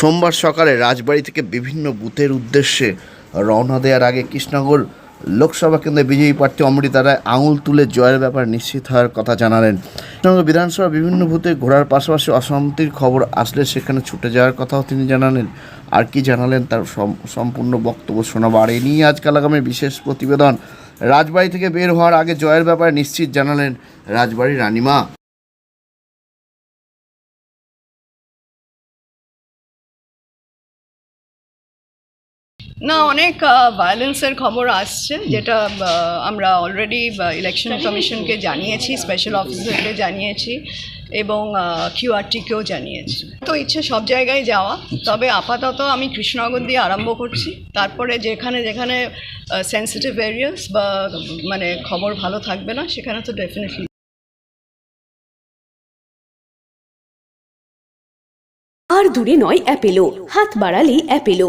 সোমবার সকালে রাজবাড়ি থেকে বিভিন্ন বুথের উদ্দেশ্যে রওনা দেওয়ার আগে কৃষ্ণনগর লোকসভা কেন্দ্রে বিজয়ী প্রার্থী অমৃতা রায় আঙুল তুলে জয়ের ব্যাপার নিশ্চিত হওয়ার কথা জানালেন। কৃষ্ণনগর বিধানসভা বিভিন্ন বুথে ঘোরার পাশাপাশি অশান্তির খবর আসলে সেখানে ছুটে যাওয়ার কথাও তিনি জানালেন। আর কি জানালেন তার সম্পূর্ণ বক্তব্য শোনাবো। আর এ নিয়ে আজকাল আগামী বিশেষ প্রতিবেদন। রাজবাড়ি থেকে বের হওয়ার আগে জয়ের ব্যাপারে নিশ্চিত জানালেন রাজবাড়ির রানিমা। না অনেক ভায়োলেন্সের খবর আসছে যেটা আমরা অলরেডি ইলেকশন কমিশনকে জানিয়েছি স্পেশাল অফিসারকে জানিয়েছি এবং কিউআরটিকেও জানিয়েছি। তো ইচ্ছে সব জায়গায় যাওয়া তবে আপাতত আমি কৃষ্ণনগর দিয়ে আরম্ভ করছি। তারপরে যেখানে যেখানে সেন্সিটিভ এরিয়াস বা মানে খবর ভালো থাকবে না সেখানে তো ডেফিনেটলি আর দূরে নয় অ্যাপেলো হাত বাড়ালেই Apollo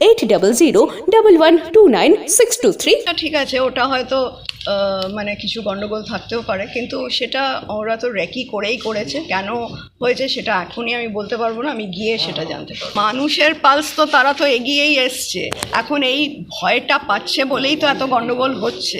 Eight double zero double one two nine six two three তা ঠিক আছে ওটা হয়তো আহ, মানে কিছু গন্ডগোল থাকতেও পারে কিন্তু সেটা ওরা তো রেকি করেই করেছে কেন হয়েছে সেটা এখনই আমি বলতে পারব না আমি গিয়ে সেটা জানতে পারব। মানুষের পালস তো তারা তো এগিয়েই এসছে এখন এই ভয়টা পাচ্ছে বলেই তো এত গন্ডগোল হচ্ছে।